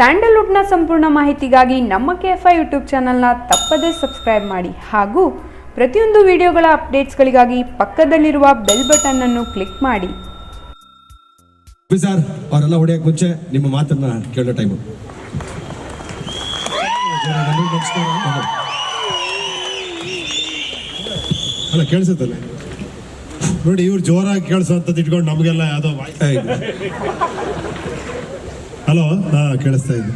ಸ್ಯಾಂಡಲ್ವುಡ್ನ ಸಂಪೂರ್ಣ ಮಾಹಿತಿಗಾಗಿ ನಮ್ಮ ಕೆ ಎಫ್ ಐ ಯೂಟ್ಯೂಬ್ ಚಾನಲ್ನ ತಪ್ಪದೇ ಸಬ್ಸ್ಕ್ರೈಬ್ ಮಾಡಿ. ಹಾಗೂ ಪ್ರತಿಯೊಂದು ವಿಡಿಯೋಗಳ ಅಪ್ಡೇಟ್ಸ್ಗಳಿಗಾಗಿ ಪಕ್ಕದಲ್ಲಿರುವ ಬೆಲ್ ಬಟನ್ ಅನ್ನು ಕ್ಲಿಕ್ ಮಾಡಿ. ಸರ್ ಅವರೆಲ್ಲ ಹೊಡೆಯಕ್ಕೆ ಮುಂಚೆ ನಿಮ್ಮ ಮಾತನ್ನ ಕೇಳೋ ಟೈಮು ಅಲ್ಲ ಕೇಳಿಸುತ್ತಲ್ಲ. ನೋಡಿ ಇವ್ರು ಜೋರಾಗಿ ಕೇಳಿಸೋಂಥದ್ದು ಇಟ್ಕೊಂಡು ನಮಗೆಲ್ಲ ಯಾವುದೋ ಹಲೋ, ಹಾ, ಕೇಳಿಸ್ತಾ ಇದ್ದೆ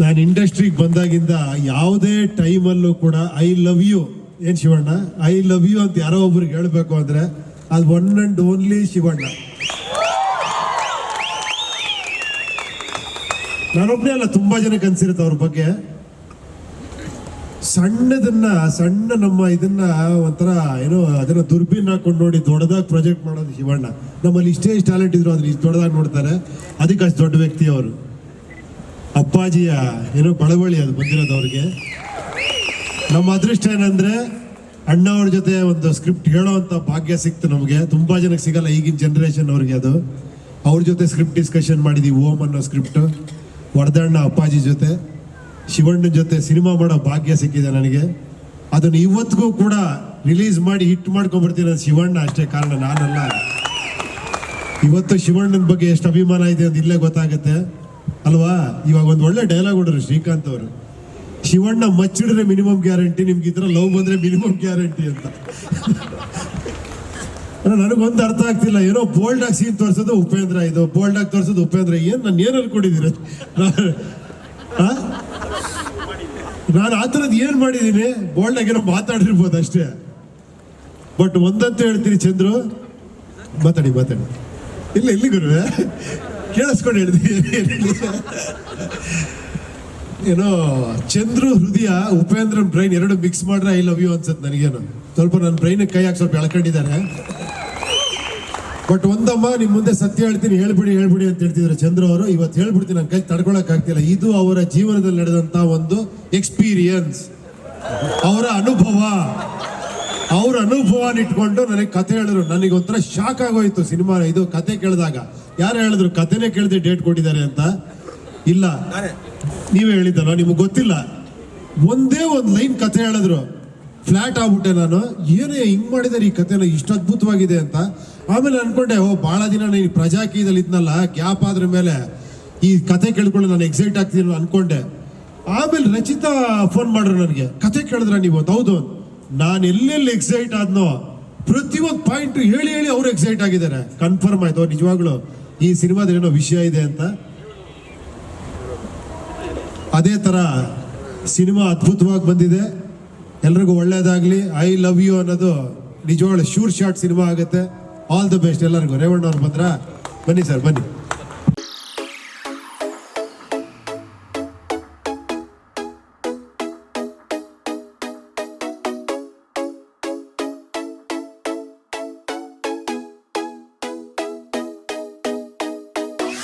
ನಾನು ಇಂಡಸ್ಟ್ರಿಗೆ ಬಂದಾಗಿಂದ ಯಾವುದೇ ಟೈಮಲ್ಲೂ ಕೂಡ ಐ ಲವ್ ಯು ಏನ್ ಶಿವಣ್ಣ? ಐ ಲವ್ ಯು ಅಂತ ಯಾರೋ ಒಬ್ರಿಗೆ ಹೇಳ್ಬೇಕು ಅಂದ್ರೆ ಅದು ಒನ್ ಅಂಡ್ ಓನ್ಲಿ ಶಿವಣ್ಣ. ನಾನೊಬ್ಬನೇ ಅಲ್ಲ, ತುಂಬಾ ಜನಕ್ಕೆ ಅನ್ಸಿರುತ್ತೆ ಅವ್ರ ಬಗ್ಗೆ. ಸಣ್ಣದನ್ನ, ಸಣ್ಣ ನಮ್ಮ ಇದನ್ನ ಒಂಥರ ಏನೋ ಅದನ್ನ ದುರ್ಬೀನ್ ಹಾಕೊಂಡು ನೋಡಿ ದೊಡ್ಡದಾಗಿ ಪ್ರೊಜೆಕ್ಟ್ ಮಾಡೋದು ಶಿವಣ್ಣ. ನಮ್ಮಲ್ಲಿ ಇಷ್ಟೇ ಇಷ್ಟು ಟ್ಯಾಲೆಂಟ್ ಇದ್ರು ಅದನ್ನ ಇಷ್ಟು ದೊಡ್ಡದಾಗಿ ನೋಡ್ತಾರೆ. ಅದಕ್ಕೆ ಅಷ್ಟು ದೊಡ್ಡ ವ್ಯಕ್ತಿ ಅವರು. ಅಪ್ಪಾಜಿಯ ಏನೋ ಬಳವಳಿ ಅದು ಬಂದಿರೋದು ಅವ್ರಿಗೆ. ನಮ್ಮ ಅದೃಷ್ಟ ಏನಂದ್ರೆ ಅಣ್ಣ ಅವ್ರ ಜೊತೆ ಒಂದು ಸ್ಕ್ರಿಪ್ಟ್ ಹೇಳೋವಂಥ ಭಾಗ್ಯ ಸಿಕ್ತು ನಮಗೆ. ತುಂಬಾ ಜನಕ್ಕೆ ಸಿಗಲ್ಲ ಈಗಿನ ಜನ್ರೇಷನ್ ಅವ್ರಿಗೆ ಅದು. ಅವ್ರ ಜೊತೆ ಸ್ಕ್ರಿಪ್ಟ್ ಡಿಸ್ಕಷನ್ ಮಾಡಿದ್ವಿ ಓಮ್ ಅನ್ನೋ ಸ್ಕ್ರಿಪ್ಟ್ ವರದಣ್ಣ ಅಪ್ಪಾಜಿ ಜೊತೆ. ಶಿವಣ್ಣನ ಜೊತೆ ಸಿನಿಮಾ ಮಾಡೋ ಭಾಗ್ಯ ಸಿಕ್ಕಿದೆ ನನಗೆ. ಅದನ್ನು ಇವತ್ತಿಗೂ ಕೂಡ ರಿಲೀಸ್ ಮಾಡಿ ಹಿಟ್ ಮಾಡ್ಕೊಂಡ್ಬಿಡ್ತೀನಿ ನಾನು ಶಿವಣ್ಣ ಅಷ್ಟೇ ಕಾರಣ, ನಾನಲ್ಲ. ಇವತ್ತು ಶಿವಣ್ಣನ ಬಗ್ಗೆ ಎಷ್ಟು ಅಭಿಮಾನ ಇದೆ ಅಂತ ಇಲ್ಲೇ ಗೊತ್ತಾಗುತ್ತೆ. ಅಲ್ವಾ? ಇವಾಗ ಒಂದು ಒಳ್ಳೆ ಡೈಲಾಗ್ ಹೊಡ್ರು ಶ್ರೀಕಾಂತ್ ಅವರು. ಶಿವಣ್ಣ ಮಚ್ಚಿಡ್ರೆ ಮಿನಿಮಮ್ ಗ್ಯಾರಂಟಿ ನಿಮ್ಗೆ ಇದ್ರ ಲವ್ ಬಂದ್ರೆ ಮಿನಿಮಮ್ ಗ್ಯಾರಂಟಿ ಅಂತ. ನನಗೊಂದು ಅರ್ಥ ಆಗ್ತಿಲ್ಲ. ಏನೋ ಬೋಲ್ಡ್ ಆಗಿ ಸೀನ್ ತೋರಿಸೋದು ಉಪೇಂದ್ರ ಇದು. ಬೋಲ್ಡ್ ಆಗಿ ತೋರಿಸೋದು ಉಪೇಂದ್ರ. ಏನ್ ನಾನು ಏನು ಅನ್ಕೊಂಡಿದ್ದೀರ ನಾನು ಆ ಥರದ್ದು ಏನು ಮಾಡಿದ್ದೀನಿ ಬೋಲ್ಡ್ ಆಗಿ ಏನೋ ಮಾತಾಡಿರ್ಬೋದು ಅಷ್ಟೇ. ಬಟ್ ಒಂದಂತ ಹೇಳ್ತೀನಿ ಚಂದ್ರು. ಮಾತಾಡಿ ಮಾತಾಡಿ. ಇಲ್ಲ, ಇಲ್ಲಿ ಗುರು. ಕೇಳಿಸ್ಕೊಂಡು ಹೇಳ್ತೀನಿ ಏನೋ ಚಂದ್ರು ಹೃದಯ ಉಪೇಂದ್ರ ಬ್ರೈನ್ ಎರಡು ಮಿಕ್ಸ್ ಮಾಡ್ರೆ ಐ ಲವ್ ಯು ಅನ್ಸತ್ ನನಗೇನು. ಸ್ವಲ್ಪ ನನ್ನ ಬ್ರೈನ್ ಕೈ ಹಾಕಿ ಸ್ವಲ್ಪ ಎಳ್ಕೊಂಡಿದ್ದಾರೆ. ಬಟ್ ಒಂದಮ್ಮ ನಿಮ್ ಮುಂದೆ ಸತ್ಯ ಹೇಳ್ತೀನಿ ಹೇಳ್ಬಿಡಿ ಹೇಳ್ಬಿಡಿ ಅಂತ ಹೇಳ್ತಿದ್ರು ಚಂದ್ರ ಅವರು. ಇವತ್ತು ಹೇಳ್ಬಿಡ್ತೀನಿ ನನ್ನ ಕೈ ತಡ್ಕೊಳಕ್ ಆಗ್ತಿಲ್ಲ. ಇದು ಅವರ ಜೀವನದಲ್ಲಿ ನಡೆದಂತ ಒಂದು ಎಕ್ಸ್ಪೀರಿಯನ್ಸ್ ಅವರ ಅನುಭವ. ಅವ್ರ ಅನುಭವನ ಇಟ್ಕೊಂಡು ನನಗೆ ಕತೆ ಹೇಳಿದ್ರು. ನನಗೆ ಒಂಥರ ಶಾಕ್ ಆಗೋಯ್ತು ಸಿನಿಮಾ ಇದು ಕತೆ ಕೇಳಿದಾಗ. ಯಾರು ಹೇಳಿದ್ರು ಕತೆನೇ ಕೇಳಿದೆ ಡೇಟ್ ಕೊಟ್ಟಿದ್ದಾರೆ ಅಂತ? ಇಲ್ಲ. ನೀವೇ ಹೇಳಿದ್ದಲ್ಲ ನಿಮಗೆ ಗೊತ್ತಿಲ್ಲ. ಒಂದೇ ಒಂದು ಲೈನ್ ಕತೆ ಹೇಳಿದ್ರು. ಫ್ಲಾಟ್ ಆಗ್ಬಿಟ್ಟೆ ನಾನು. ಏನೇ ಹಿಂಗ್ ಮಾಡಿದಾರೆ ಈ ಕತೆನ ಇಷ್ಟು ಅದ್ಭುತವಾಗಿದೆ ಅಂತ. ಆಮೇಲೆ ಅನ್ಕೊಂಡೆ, ಓ ಬಹಳ ದಿನ ನೀನು ಪ್ರಜಾಕೀಯದಲ್ಲಿ ಇದ್ನಲ್ಲ, ಗ್ಯಾಪ್ ಆದ್ರ ಮೇಲೆ ಈ ಕತೆ ಕೇಳ್ಕೊಂಡು ನಾನು ಎಕ್ಸೈಟ್ ಆಗ್ತೀನಿ ಅನ್ಕೊಂಡೆ. ಆಮೇಲೆ ರಚಿತಾ ಫೋನ್ ಮಾಡ್ರು ನನಗೆ ಕತೆ ಕೇಳಿದ್ರ ನೀವು? ಹೌದು ನಾನು ಎಲ್ಲೆಲ್ಲಿ ಎಕ್ಸೈಟ್ ಆದ್ನೋ, ಪ್ರತಿಯೊಂದು ಪಾಯಿಂಟ್ ಹೇಳಿ ಹೇಳಿ ಅವ್ರು ಎಕ್ಸೈಟ್ ಆಗಿದ್ದಾರೆ. ಕನ್ಫರ್ಮ್ ಆಯ್ತು, ನಿಜವಾಗ್ಲು. ಈ ಸಿನಿಮಾದ ಏನೋ ವಿಷಯ ಇದೆ ಅಂತ. ಅದೇ ತರ ಸಿನಿಮಾ ಅದ್ಭುತವಾಗಿ ಬಂದಿದೆ. ಎಲ್ರಿಗೂ ಒಳ್ಳೇದಾಗ್ಲಿ. ಐ ಲವ್ ಯು ಅನ್ನೋದು ನಿಜವಾಗ್ಲೂ ಶೂರ್ ಶಾರ್ಟ್ ಸಿನಿಮಾ ಆಗುತ್ತೆ. ಆಲ್ ದ ಬೆಸ್ಟ್ ಎಲ್ಲರಿಗೂ ರೇವಣ್ಣ ಅವ್ರು ಬಂದ್ರ ಬನ್ನಿ ಸರ್, ಬನ್ನಿ.